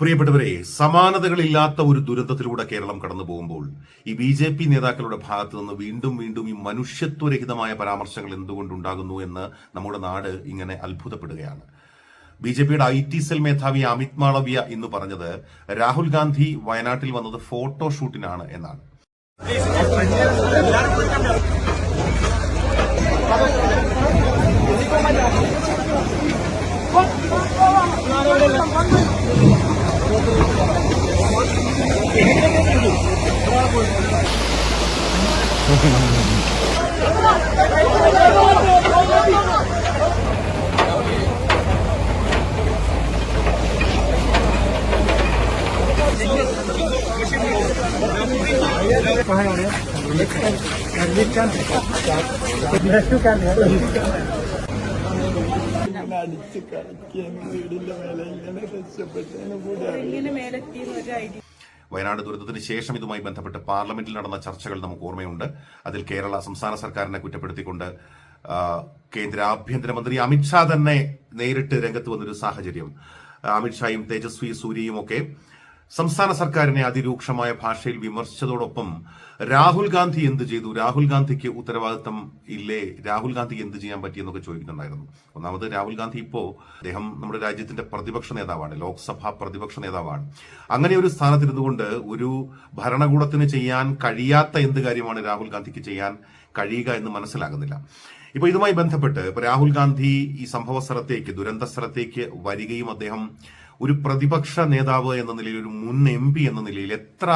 പ്രിയപ്പെട്ടവരെ സമാനതകളില്ലാത്ത ഒരു ദുരന്തത്തിലൂടെ കേരളം കടന്നു പോകുമ്പോൾ ഈ ബി ജെ പി നേതാക്കളുടെ ഭാഗത്ത് നിന്ന് വീണ്ടും വീണ്ടും ഈ മനുഷ്യത്വരഹിതമായ പരാമർശങ്ങൾ എന്തുകൊണ്ടുണ്ടാകുന്നു എന്ന് നമ്മുടെ നാട് ഇങ്ങനെ അത്ഭുതപ്പെടുകയാണ്. ബി ജെ പിയുടെ ഐ ടി സെൽ മേധാവി അമിത് മാളവ്യ ഇന്ന് പറഞ്ഞത് രാഹുൽ ഗാന്ധി വയനാട്ടിൽ വന്നത് ഫോട്ടോ ഷൂട്ടിനാണ് എന്നാണ്. कहाँ है रेस्क्यू कैंप है അടിച്ച് കളിക്കാനും വീടിന്റെ മേലെ ഇങ്ങനെ രക്ഷപ്പെട്ടതിനും കൂടി വയനാട് ദുരന്തത്തിന് ശേഷം ഇതുമായി ബന്ധപ്പെട്ട് പാർലമെന്റിൽ നടന്ന ചർച്ചകൾ നമുക്ക് ഓർമ്മയുണ്ട്. അതിൽ കേരള സംസ്ഥാന സർക്കാരിനെ കുറ്റപ്പെടുത്തിക്കൊണ്ട് കേന്ദ്ര ആഭ്യന്തരമന്ത്രി അമിത്ഷാ തന്നെ നേരിട്ട് രംഗത്ത് വന്നൊരു സാഹചര്യം. അമിത്ഷായും തേജസ്വി സൂര്യയും ഒക്കെ സംസ്ഥാന സർക്കാരിനെ അതിരൂക്ഷമായ ഭാഷയിൽ വിമർശിച്ചതോടൊപ്പം രാഹുൽ ഗാന്ധി എന്ത് ചെയ്തു? രാഹുൽ ഗാന്ധിക്ക് ഉത്തരവാദിത്തം ഇല്ലേ? രാഹുൽ ഗാന്ധി എന്ത് ചെയ്യാൻ പറ്റിയെന്നൊക്കെ ചോദിക്കുന്നുണ്ടായിരുന്നു. ഒന്നാമത് രാഹുൽ ഗാന്ധി ഇപ്പോ അദ്ദേഹം നമ്മുടെ രാജ്യത്തിന്റെ പ്രതിപക്ഷ നേതാവാണ് ലോക്സഭാ പ്രതിപക്ഷ നേതാവാണ്. അങ്ങനെ ഒരു സ്ഥാനത്തിരുന്നുകൊണ്ട് ഒരു ഭരണകൂടത്തിന് ചെയ്യാൻ കഴിയാത്ത എന്ത് കാര്യമാണ് രാഹുൽ ഗാന്ധിക്ക് ചെയ്യാൻ കഴിയുക എന്ന് മനസ്സിലാകുന്നില്ല. ഇപ്പൊ ഇതുമായി ബന്ധപ്പെട്ട് ഇപ്പൊ രാഹുൽ ഗാന്ധി ഈ സംഭവ സ്ഥലത്തേക്ക് ദുരന്ത സ്ഥലത്തേക്ക് വരികയും അദ്ദേഹം ഒരു പ്രതിപക്ഷ നേതാവ് എന്ന നിലയിൽ ഒരു മുൻ എം പി എന്ന നിലയിൽ എത്ര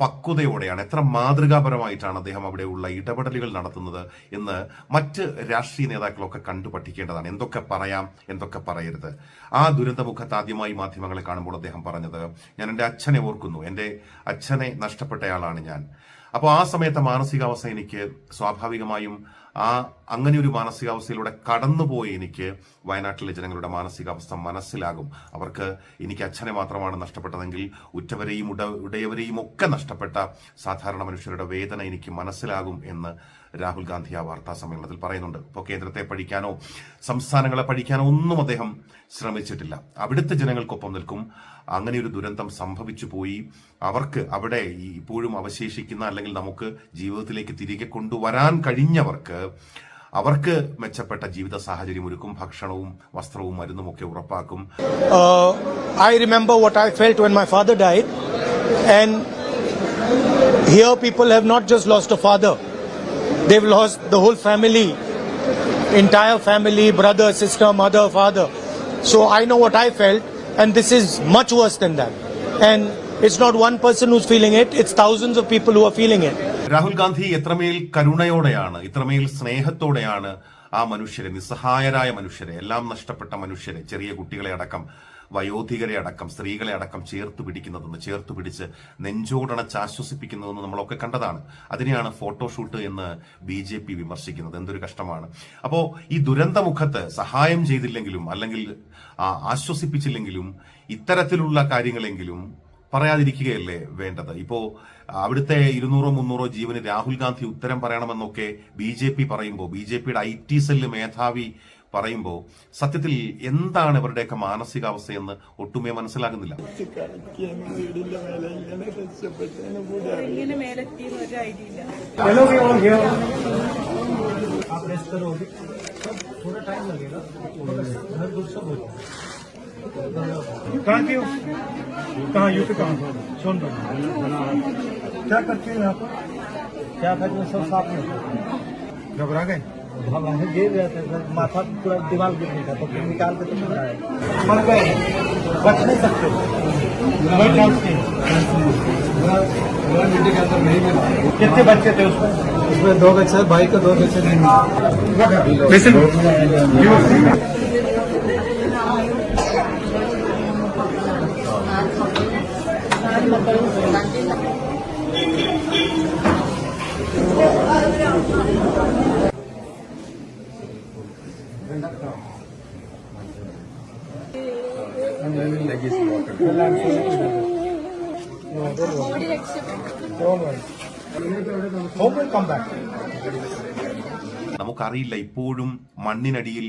പക്വതയോടെയാണ് എത്ര മാതൃകാപരമായിട്ടാണ് അദ്ദേഹം അവിടെയുള്ള ഇടപെടലുകൾ നടത്തുന്നത് എന്ന് മറ്റ് രാഷ്ട്രീയ നേതാക്കളൊക്കെ കണ്ടു പഠിക്കേണ്ടതാണ് എന്തൊക്കെ പറയാം എന്തൊക്കെ പറയരുത്. ആ ദുരന്തമുഖത്ത് ആദ്യമായി മാധ്യമങ്ങളെ കാണുമ്പോൾ അദ്ദേഹം പറഞ്ഞത് ഞാൻ എന്റെ അച്ഛനെ ഓർക്കുന്നു. എന്റെ അച്ഛനെ നഷ്ടപ്പെട്ടയാളാണ് ഞാൻ. അപ്പോൾ ആ സമയത്തെ മാനസികാവസ്ഥ എനിക്ക് സ്വാഭാവികമായും ആ അങ്ങനെ ഒരു മാനസികാവസ്ഥയിലൂടെ കടന്നുപോയി എനിക്ക് വയനാട്ടിലെ ജനങ്ങളുടെ മാനസികാവസ്ഥ മനസ്സിലാകും. അവർക്ക് എനിക്ക് അച്ഛനെ മാത്രമാണ് നഷ്ടപ്പെട്ടതെങ്കിൽ ഉറ്റവരെയും ഉട ഉടയവരെയും ഒക്കെ നഷ്ടപ്പെട്ട സാധാരണ മനുഷ്യരുടെ വേദന എനിക്ക് മനസ്സിലാകും എന്ന് രാഹുൽ ഗാന്ധി ആ വാർത്താ സമ്മേളനത്തിൽ പറയുന്നുണ്ട്. ഇപ്പോൾ കേന്ദ്രത്തെ പഠിക്കാനോ സംസ്ഥാനങ്ങളെ പഠിക്കാനോ ഒന്നും അദ്ദേഹം ശ്രമിച്ചിട്ടില്ല. അവിടുത്തെ ജനങ്ങൾക്കൊപ്പം നിൽക്കും. അങ്ങനെ ഒരു ദുരന്തം സംഭവിച്ചു പോയി. അവർക്ക് അവിടെ ഇപ്പോഴും അവശേഷിക്കുന്ന അല്ലെങ്കിൽ നമുക്ക് ജീവിതത്തിലേക്ക് തിരികെ കൊണ്ടുവരാൻ കഴിഞ്ഞവർക്ക് അവർക്ക് മെച്ചപ്പെട്ട ജീവിത സാഹചര്യം ഒരുക്കും. ഭക്ഷണവും വസ്ത്രവും മരുന്നും ഒക്കെ ഉറപ്പാക്കും. I remember what I felt when my father died and here people have not just lost a father, they've lost the whole family, entire family, brother, sister, mother, father. So I know what I felt, and this is much worse than that. And it's not one person who's feeling it, it's thousands of people who are feeling it. Rahul Gandhi എത്രമേൽ കരുണയോടെയാണ് ഇത്രമേൽ സ്നേഹത്തോടെയാണ് ആ മനുഷ്യരെ നിസ്സഹായരായ മനുഷ്യരെ എല്ലാം നഷ്ടപ്പെട്ട മനുഷ്യരെ ചെറിയ കുട്ടികളെ അടക്കം വയോധികരെ അടക്കം സ്ത്രീകളെ അടക്കം ചേർത്ത് പിടിക്കുന്നതെന്ന് ചേർത്ത് പിടിച്ച് നെഞ്ചോടണച്ച് ആശ്വസിപ്പിക്കുന്നതെന്ന് നമ്മളൊക്കെ കണ്ടതാണ്. അതിനെയാണ് ഫോട്ടോഷൂട്ട് എന്ന് ബി ജെ പി വിമർശിക്കുന്നത്. എന്തൊരു കഷ്ടമാണ്. അപ്പോ ഈ ദുരന്തമുഖത്ത് സഹായം ചെയ്തില്ലെങ്കിലും അല്ലെങ്കിൽ ആശ്വസിപ്പിച്ചില്ലെങ്കിലും ഇത്തരത്തിലുള്ള കാര്യങ്ങളെങ്കിലും പറയാതിരിക്കുകയല്ലേ വേണ്ടത്? ഇപ്പോ അവിടുത്തെ ഇരുന്നൂറോ മുന്നൂറോ ജീവന് രാഹുൽ ഗാന്ധി ഉത്തരം പറയണമെന്നൊക്കെ ബി ജെ പി പറയുമ്പോൾ ബി ജെ പിയുടെ ഐ ടി സെല്ല് മേധാവി പറയുമ്പോൾ സത്യത്തിൽ എന്താണ് ഇവരുടെയൊക്കെ മാനസികാവസ്ഥയെന്ന് ഒട്ടുമേ മനസ്സിലാകുന്നില്ല അടിച്ച് കളിക്കാനും വീടിന്റെ മേലെ ഇങ്ങനെ രക്ഷപ്പെട്ടതിന് കൂടെ എങ്ങനെ മേലെത്തിയെന്ന് ഒരു ഐഡിയ ഇല്ല Hello, all here. आप रेस्ट करोगे थोड़ा टाइम लगेगा घर दूर सब हो कहाँ के हो कहाँ यूपी कहाँ सोन क्या करते हो यहाँ पर क्या करते सब साफ में घबरा गए घबरा गिर रहे थे सर माथा पूरा दीवार गिर गया तो फिर निकाल के तो मर गए बच नहीं सकते। नहीं। कितने बच्चे थे उसमें? उसमें दो बच्चे भाई का दो बच्चे will come back. നമുക്കറിയില്ല ഇപ്പോഴും മണ്ണിനടിയിൽ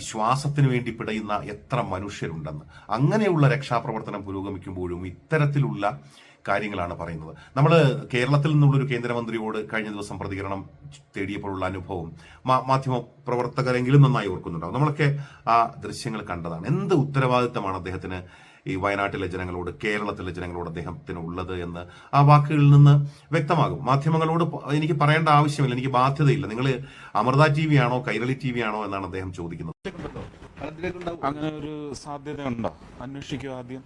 ശ്വാസത്തിന് വേണ്ടി പിടയുന്ന എത്ര മനുഷ്യരുണ്ടെന്ന്. അങ്ങനെയുള്ള രക്ഷാപ്രവർത്തനം പുരോഗമിക്കുമ്പോഴും ഇത്തരത്തിലുള്ള കാര്യങ്ങളാണ് പറയുന്നത്. നമ്മൾ കേരളത്തിൽ നിന്നുള്ളൊരു കേന്ദ്രമന്ത്രിയോട് കഴിഞ്ഞ ദിവസം പ്രതികരണം തേടിയപ്പോഴുള്ള അനുഭവം മാധ്യമ പ്രവർത്തകരെങ്കിലും നന്നായി ഓർക്കുന്നുണ്ടാവും. നമ്മളൊക്കെ ആ ദൃശ്യങ്ങൾ കണ്ടതാണ്. എന്ത് ഉത്തരവാദിത്തമാണ് അദ്ദേഹത്തിന് ഈ വയനാട്ടിലെ ജനങ്ങളോട് കേരളത്തിലെ ജനങ്ങളോട് അദ്ദേഹത്തിന് ഉള്ളത് എന്ന് ആ വാക്കുകളിൽ നിന്ന് വ്യക്തമാകും. മാധ്യമങ്ങളോട് എനിക്ക് പറയേണ്ട ആവശ്യമില്ല എനിക്ക് ബാധ്യതയില്ല. നിങ്ങൾ അമൃത ടി വി ആണോ കൈരളി ടി വി ആണോ എന്നാണ് അദ്ദേഹം ചോദിക്കുന്നത്. അങ്ങനെ ഒരു സാധ്യത ഉണ്ടോ അന്വേഷിക്കുക ആദ്യം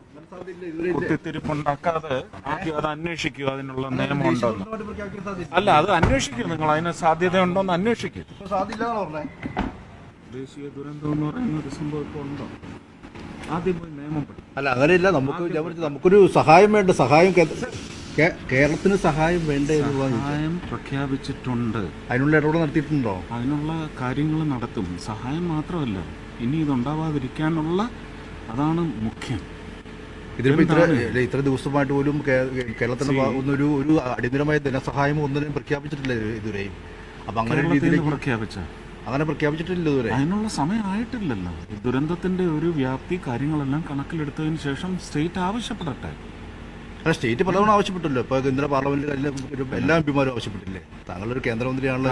കുത്തിത്തിരിപ്പുണ്ടാക്കാതെ ആദ്യം അത് അന്വേഷിക്കുക അതിനുള്ള നിയമം ഉണ്ടോ അല്ല അത് അന്വേഷിക്കൂ. നിങ്ങൾ അതിന് സാധ്യത ഉണ്ടോ എന്ന് അന്വേഷിക്കൂ ദേശീയ ദുരന്തം എന്ന് പറയുന്ന ഒരു സംഭവം ഇപ്പോൾ ഉണ്ടോ? ആദ്യം പോയി നിയമം അല്ല അങ്ങനെയില്ല നമുക്ക് നമുക്കൊരു സഹായം വേണ്ട. സഹായം കേരളത്തിന് സഹായം വേണ്ടേ സഹായം പ്രഖ്യാപിച്ചിട്ടുണ്ട്. അതിനുള്ള ഇടപെടൽ നടത്തിയിട്ടുണ്ടോ? അതിനുള്ള കാര്യങ്ങൾ നടത്തും. സഹായം മാത്രമല്ല. ഇനി ഇതുണ്ടാവാതിരിക്കാനുള്ള അതാണ് മുഖ്യം. ഇതിലിപ്പോ ഇത്ര ഇത്ര ദിവസമായിട്ട് പോലും കേരളത്തിന്റെ ഒരു ഒരു അടിയന്തരമായ ധനസഹായം ഒന്നിനും പ്രഖ്യാപിച്ചിട്ടില്ല ഇത് ഇതുവരെയും അപ്പൊ അങ്ങനെ പ്രഖ്യാപിച്ച? അങ്ങനെ പ്രഖ്യാപിച്ചിട്ടില്ല ഇതുവരെ. അതിനുള്ള സമയമായിട്ടില്ലല്ലോ. ദുരന്തത്തിന്റെ ഒരു വ്യാപ്തി കാര്യങ്ങളെല്ലാം കണക്കിലെടുത്തതിന് ശേഷം സ്റ്റേറ്റ് ആവശ്യപ്പെടട്ടെ. അല്ല സ്റ്റേറ്റ് പലതവണ ആവശ്യപ്പെട്ടല്ലോ ഇപ്പൊ കേന്ദ്ര പാർലമെന്റിൽ എല്ലാ എം പിമാരും ആവശ്യപ്പെട്ടില്ലേ? താങ്കളൊരു കേന്ദ്രമന്ത്രിയാണല്ലോ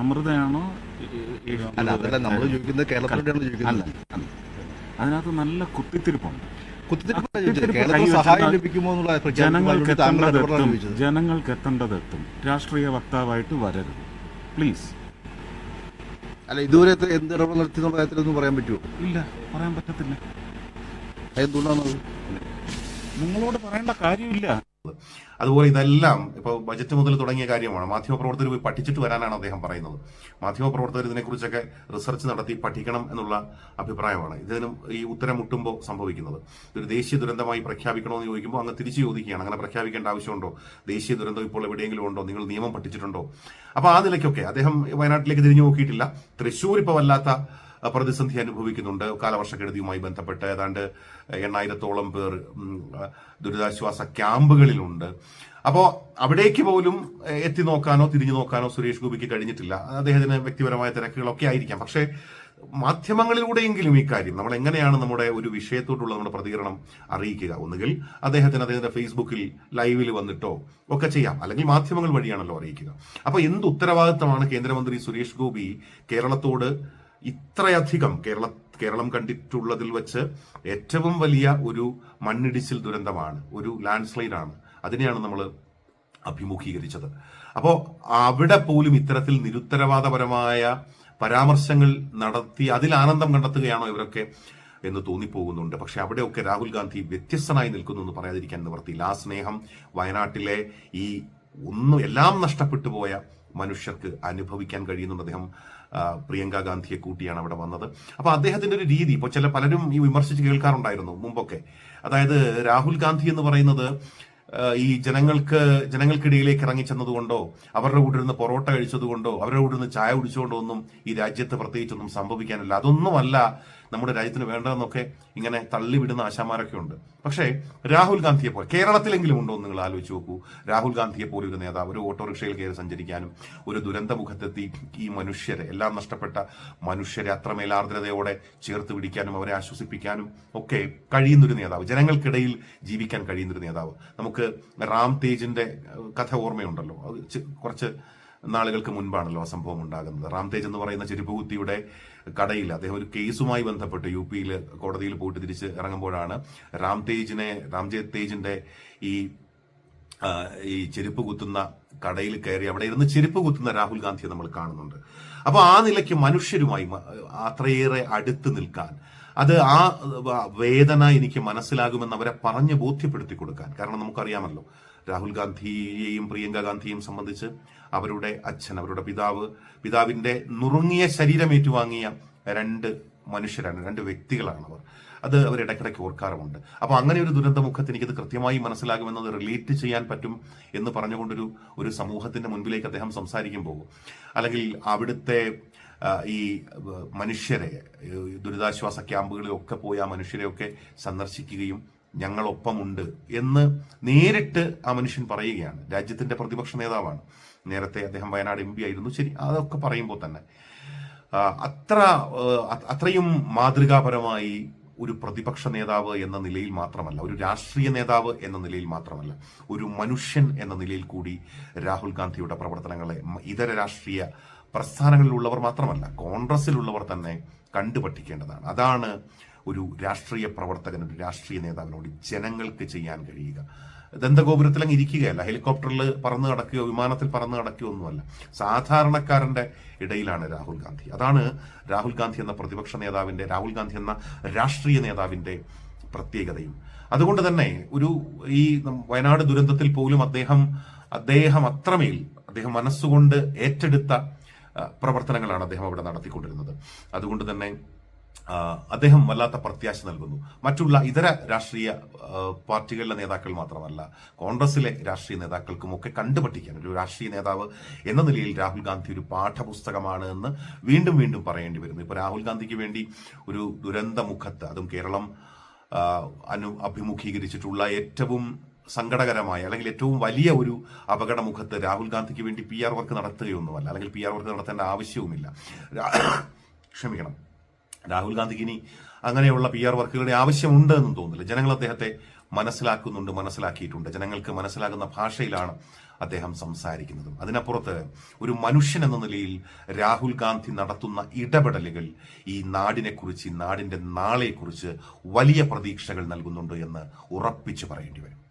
അമൃതയാണോ? അല്ല അതല്ല നമ്മൾ ചോദിക്കുന്നത് കേരളത്തിലൂടെയാണ് ചോദിക്കുന്നത്. അല്ല. അതിനകത്ത് നല്ല കുത്തിത്തിരിപ്പുണ്ട്. ജനങ്ങൾക്ക് എത്തേണ്ടതെത്തും ചോദിച്ചത്? ജനങ്ങൾക്ക് എത്തേണ്ടതെത്തും രാഷ്ട്രീയ വക്താവായിട്ട് വരരുത്. പ്ലീസ്. അല്ല ഇതുവരെ എന്ത് ഇടപെടൽ നടത്തി എന്നുള്ള കാര്യത്തിലൊന്നും പറയാൻ പറ്റുമോ? ഇല്ല പറയാൻ പറ്റത്തില്ല. അതെന്തുകൊണ്ടാണത് നിങ്ങളോട് പറയേണ്ട കാര്യമില്ല. അതുപോലെ ഇതെല്ലാം ഇപ്പോൾ ബജറ്റ് മുതൽ തുടങ്ങിയ കാര്യമാണ്. മാധ്യമപ്രവർത്തകർ പോയി പഠിച്ചിട്ട് വരാനാണ് അദ്ദേഹം പറയുന്നത്. മാധ്യമപ്രവർത്തകർ ഇതിനെക്കുറിച്ചൊക്കെ റിസർച്ച് നടത്തി പഠിക്കണം എന്നുള്ള അഭിപ്രായമാണ് ഇതിനും ഈ ഉത്തരം മുട്ടുമ്പോൾ സംഭവിക്കുന്നത്. ഒരു ദേശീയ ദുരന്തമായി പ്രഖ്യാപിക്കണമെന്ന് ചോദിക്കുമ്പോൾ അങ്ങ് തിരിച്ചു ചോദിക്കുകയാണ്. അങ്ങനെ പ്രഖ്യാപിക്കേണ്ട ആവശ്യമുണ്ടോ? ദേശീയ ദുരന്തം ഇപ്പോൾ എവിടെയെങ്കിലും ഉണ്ടോ? നിങ്ങൾ നിയമം പഠിച്ചിട്ടുണ്ടോ? അപ്പോൾ ആ നിലയ്ക്കൊക്കെ അദ്ദേഹം വയനാട്ടിലേക്ക് തിരിഞ്ഞു നോക്കിയിട്ടില്ല. തൃശ്ശൂർ ഇപ്പോൾ വല്ലാത്ത പ്രതിസന്ധി അനുഭവിക്കുന്നുണ്ട്. കാലവർഷക്കെടുതിയുമായി ബന്ധപ്പെട്ട് ഏതാണ്ട് എണ്ണായിരത്തോളം പേർ ദുരിതാശ്വാസ ക്യാമ്പുകളിലുണ്ട്. അപ്പോൾ അവിടേക്ക് പോലും എത്തി നോക്കാനോ തിരിഞ്ഞു നോക്കാനോ സുരേഷ് ഗോപിക്ക് കഴിഞ്ഞിട്ടില്ല. അദ്ദേഹത്തിന് വ്യക്തിപരമായ തിരക്കുകളൊക്കെ ആയിരിക്കാം. പക്ഷേ മാധ്യമങ്ങളിലൂടെയെങ്കിലും ഇക്കാര്യം കാര്യം നമ്മൾ എങ്ങനെയാണ് നമ്മുടെ ഒരു വിഷയത്തോടുള്ള നമ്മുടെ പ്രതികരണം അറിയിക്കുക? ഒന്നുകിൽ അദ്ദേഹത്തിന് അദ്ദേഹത്തിന്റെ ഫേസ്ബുക്കിൽ ലൈവിൽ വന്നിട്ടോ ഒക്കെ ചെയ്യാം. അല്ലെങ്കിൽ മാധ്യമങ്ങൾ വഴിയാണല്ലോ അറിയിക്കുക. അപ്പൊ എന്ത് ഉത്തരവാദിത്തമാണ് കേന്ദ്രമന്ത്രി സുരേഷ് ഗോപി കേരളത്തോട് ഇത്രയധികം കേരള കേരളം കണ്ടിട്ടുള്ളതിൽ വെച്ച് ഏറ്റവും വലിയ ഒരു മണ്ണിടിച്ചിൽ ദുരന്തമാണ് ഒരു ലാൻഡ് സ്ലൈഡാണ് അതിനെയാണ് നമ്മൾ അഭിമുഖീകരിച്ചത്. അപ്പോൾ അവിടെ പോലും ഇത്തരത്തിൽ നിരുത്തരവാദപരമായ പരാമർശങ്ങൾ നടത്തി അതിൽ ആനന്ദം കണ്ടെത്തുകയാണോ ഇവരൊക്കെ എന്ന് തോന്നിപ്പോകുന്നുണ്ട്. പക്ഷെ അവിടെയൊക്കെ രാഹുൽ ഗാന്ധി വ്യത്യസ്തനായി നിൽക്കുന്നു എന്ന് പറയാതിരിക്കാൻ നിവർത്തിയില്ല. ആ സ്നേഹം വയനാട്ടിലെ ഈ ഒന്നും എല്ലാം നഷ്ടപ്പെട്ടു പോയ മനുഷ്യർക്ക് അനുഭവിക്കാൻ കഴിയുന്നുണ്ട്. അദ്ദേഹം പ്രിയങ്ക ഗാന്ധിയെ കൂട്ടിയാണ് അവിടെ വന്നത്. അപ്പൊ അദ്ദേഹത്തിന്റെ ഒരു രീതി ഇപ്പോൾ ചില പലരും ഈ വിമർശിച്ച് കേൾക്കാറുണ്ടായിരുന്നു മുമ്പൊക്കെ. അതായത് രാഹുൽ ഗാന്ധി എന്ന് പറയുന്നത് ഈ ജനങ്ങൾക്ക് ജനങ്ങൾക്കിടയിലേക്ക് ഇറങ്ങിച്ചെന്നതുകൊണ്ടോ അവരുടെ കൂടെ ഇരുന്ന് പൊറോട്ട കഴിച്ചതുകൊണ്ടോ അവരുടെ കൂടെ ഇരുന്ന് ചായ കുടിച്ചുകൊണ്ടോ ഒന്നും ഈ രാജ്യത്ത് പ്രത്യേകിച്ചൊന്നും സംഭവിക്കാനല്ല. അതൊന്നുമല്ല നമ്മുടെ രാജ്യത്തിന് വേണ്ടതെന്നൊക്കെ ഇങ്ങനെ തള്ളിവിടുന്ന ആശാമാരൊക്കെ ഉണ്ട് പക്ഷേ രാഹുൽ ഗാന്ധിയെ പോലെ കേരളത്തിലെങ്കിലും ഉണ്ടോ എന്ന് നിങ്ങൾ ആലോചിച്ച് നോക്കൂ. രാഹുൽ ഗാന്ധിയെ പോലെ ഒരു നേതാവ് ഒരു ഓട്ടോറിക്ഷയിൽ കയറി സഞ്ചരിക്കാനും ഒരു ദുരന്തമുഖത്തെത്തി ഈ മനുഷ്യരെ എല്ലാം നഷ്ടപ്പെട്ട മനുഷ്യരെ അത്രമേൽ ആർദ്രതയോടെ ചേർത്ത് പിടിക്കാനും അവരെ ആശ്വസിപ്പിക്കാനും ഒക്കെ കഴിയുന്നൊരു നേതാവ് ജനങ്ങൾക്കിടയിൽ ജീവിക്കാൻ കഴിയുന്നൊരു നേതാവ്. നമുക്ക് റാം തേജിന്റെ കഥ ഓർമ്മയുണ്ടല്ലോ. അത് കുറച്ച് നാളുകൾക്ക് മുൻപാണല്ലോ ആ സംഭവം ഉണ്ടാകുന്നത്. റാം തേജ് എന്ന് പറയുന്ന ചെരുപ്പുകുത്തിയുടെ കടയിൽ അദ്ദേഹം ഒരു കേസുമായി ബന്ധപ്പെട്ട് യു പിയിൽ കോടതിയിൽ പോയിട്ട് തിരിച്ച് ഇറങ്ങുമ്പോഴാണ് റാം തേജിനെ തേജിന്റെ ഈ ഈ ചെരുപ്പ് കുത്തുന്ന കടയിൽ കയറി അവിടെ ഇരുന്ന് ചെരുപ്പ് കുത്തുന്ന രാഹുൽ ഗാന്ധിയെ നമ്മൾ കാണുന്നുണ്ട്. അപ്പോൾ ആ നിലയ്ക്ക് മനുഷ്യരുമായി അത്രയേറെ അടുത്ത് നിൽക്കാൻ അത് ആ വേദന എനിക്ക് മനസ്സിലാകുമെന്ന് അവരെ പറഞ്ഞ് ബോധ്യപ്പെടുത്തി കൊടുക്കാൻ. കാരണം നമുക്കറിയാമല്ലോ രാഹുൽ ഗാന്ധിയെയും പ്രിയങ്ക ഗാന്ധിയെയും സംബന്ധിച്ച് അവരുടെ അച്ഛൻ അവരുടെ പിതാവ് പിതാവിന്റെ നുറുങ്ങിയ ശരീരം ഏറ്റുവാങ്ങിയ രണ്ട് മനുഷ്യരാണ് രണ്ട് വ്യക്തികളാണ് അവർ. അത് അവർ ഇടയ്ക്കിടയ്ക്ക് ഓർക്കാറുമുണ്ട്. അപ്പൊ അങ്ങനെ ഒരു ദുരന്തമുഖത്ത് എനിക്കത് കൃത്യമായി മനസ്സിലാകുമെന്നത് റിലേറ്റ് ചെയ്യാൻ പറ്റും എന്ന് പറഞ്ഞുകൊണ്ടൊരു ഒരു സമൂഹത്തിന്റെ മുൻപിലേക്ക് അദ്ദേഹം സംസാരിക്കുമ്പോൾ അല്ലെങ്കിൽ അവിടുത്തെ ഈ മനുഷ്യരെ ദുരിതാശ്വാസ ക്യാമ്പുകളിലൊക്കെ പോയി ആ മനുഷ്യരെയൊക്കെ സന്ദർശിക്കുകയും ഞങ്ങളൊപ്പമുണ്ട് എന്ന് നേരിട്ട് ആ മനുഷ്യൻ പറയുകയാണ്. രാജ്യത്തിന്റെ പ്രതിപക്ഷ നേതാവാണ്. നേരത്തെ അദ്ദേഹം വയനാട് എം ആയിരുന്നു. ശരി അതൊക്കെ പറയുമ്പോൾ തന്നെ അത്ര അത്രയും മാതൃകാപരമായി ഒരു പ്രതിപക്ഷ നേതാവ് എന്ന നിലയിൽ മാത്രമല്ല ഒരു രാഷ്ട്രീയ നേതാവ് എന്ന നിലയിൽ മാത്രമല്ല ഒരു മനുഷ്യൻ എന്ന നിലയിൽ കൂടി രാഹുൽ ഗാന്ധിയുടെ പ്രവർത്തനങ്ങളെ ഇതര രാഷ്ട്രീയ പ്രസ്ഥാനങ്ങളിലുള്ളവർ മാത്രമല്ല കോൺഗ്രസിലുള്ളവർ തന്നെ കണ്ടുപഠിക്കേണ്ടതാണ്. അതാണ് ഒരു രാഷ്ട്രീയ പ്രവർത്തകൻ ഒരു രാഷ്ട്രീയ നേതാവിനോട് ജനങ്ങൾക്ക് ചെയ്യാൻ കഴിയുക. ദന്തഗോപുരത്തിൽ അങ്ങ് ഇരിക്കുകയല്ല. ഹെലികോപ്റ്ററിൽ പറന്ന് നടക്കുകയോ വിമാനത്തിൽ പറന്ന് നടക്കുകയോ ഒന്നുമല്ല. സാധാരണക്കാരന്റെ ഇടയിലാണ് രാഹുൽ ഗാന്ധി. അതാണ് രാഹുൽ ഗാന്ധി എന്ന പ്രതിപക്ഷ നേതാവിന്റെ രാഹുൽ ഗാന്ധി എന്ന രാഷ്ട്രീയ നേതാവിന്റെ പ്രത്യേകതയും. അതുകൊണ്ട് തന്നെ ഒരു ഈ വയനാട് ദുരന്തത്തിൽ പോലും അദ്ദേഹം അദ്ദേഹം അത്രമേൽ അദ്ദേഹം മനസ്സുകൊണ്ട് ഏറ്റെടുത്ത പ്രവർത്തനങ്ങളാണ് അദ്ദേഹം അവിടെ നടത്തിക്കൊണ്ടിരുന്നത്. അതുകൊണ്ട് തന്നെ അദ്ദേഹം വല്ലാത്ത പ്രത്യാശ നൽകുന്നു. മറ്റുള്ള ഇതര രാഷ്ട്രീയ പാർട്ടികളിലെ നേതാക്കൾ മാത്രമല്ല കോൺഗ്രസിലെ രാഷ്ട്രീയ നേതാക്കൾക്കും ഒക്കെ കണ്ടുപഠിക്കാൻ ഒരു രാഷ്ട്രീയ നേതാവ് എന്ന നിലയിൽ രാഹുൽ ഗാന്ധി ഒരു പാഠപുസ്തകമാണ് എന്ന് വീണ്ടും വീണ്ടും പറയേണ്ടി വരുന്നു. ഇപ്പൊ രാഹുൽ ഗാന്ധിക്ക് വേണ്ടി ഒരു ദുരന്ത മുഖത്ത് അതും കേരളം അനു അഭിമുഖീകരിച്ചിട്ടുള്ള ഏറ്റവും സങ്കടകരമായ അല്ലെങ്കിൽ ഏറ്റവും വലിയ ഒരു അപകടമുഖത്ത് രാഹുൽ ഗാന്ധിക്ക് വേണ്ടി പി ആർ വർക്ക് നടത്തുകയൊന്നുമല്ല. അല്ലെങ്കിൽ പി ആർ വർക്ക് നടത്തേണ്ട ആവശ്യവുമില്ല. ക്ഷമിക്കണം. രാഹുൽ ഗാന്ധിക്ക് ഇനി അങ്ങനെയുള്ള പി ആർ വർക്കുകളുടെ ആവശ്യമുണ്ട് എന്നും തോന്നുന്നില്ല. ജനങ്ങൾ അദ്ദേഹത്തെ മനസ്സിലാക്കുന്നുണ്ട് മനസ്സിലാക്കിയിട്ടുണ്ട്. ജനങ്ങൾക്ക് മനസ്സിലാകുന്ന ഭാഷയിലാണ് അദ്ദേഹം സംസാരിക്കുന്നതും. അതിനപ്പുറത്ത് ഒരു മനുഷ്യൻ എന്ന നിലയിൽ രാഹുൽ ഗാന്ധി നടത്തുന്ന ഇടപെടലുകൾ ഈ നാടിനെക്കുറിച്ച് ഈ നാടിന്റെ നാളെക്കുറിച്ച് വലിയ പ്രതീക്ഷകൾ നൽകുന്നുണ്ട് എന്ന് ഉറപ്പിച്ചു പറയേണ്ടി വരും.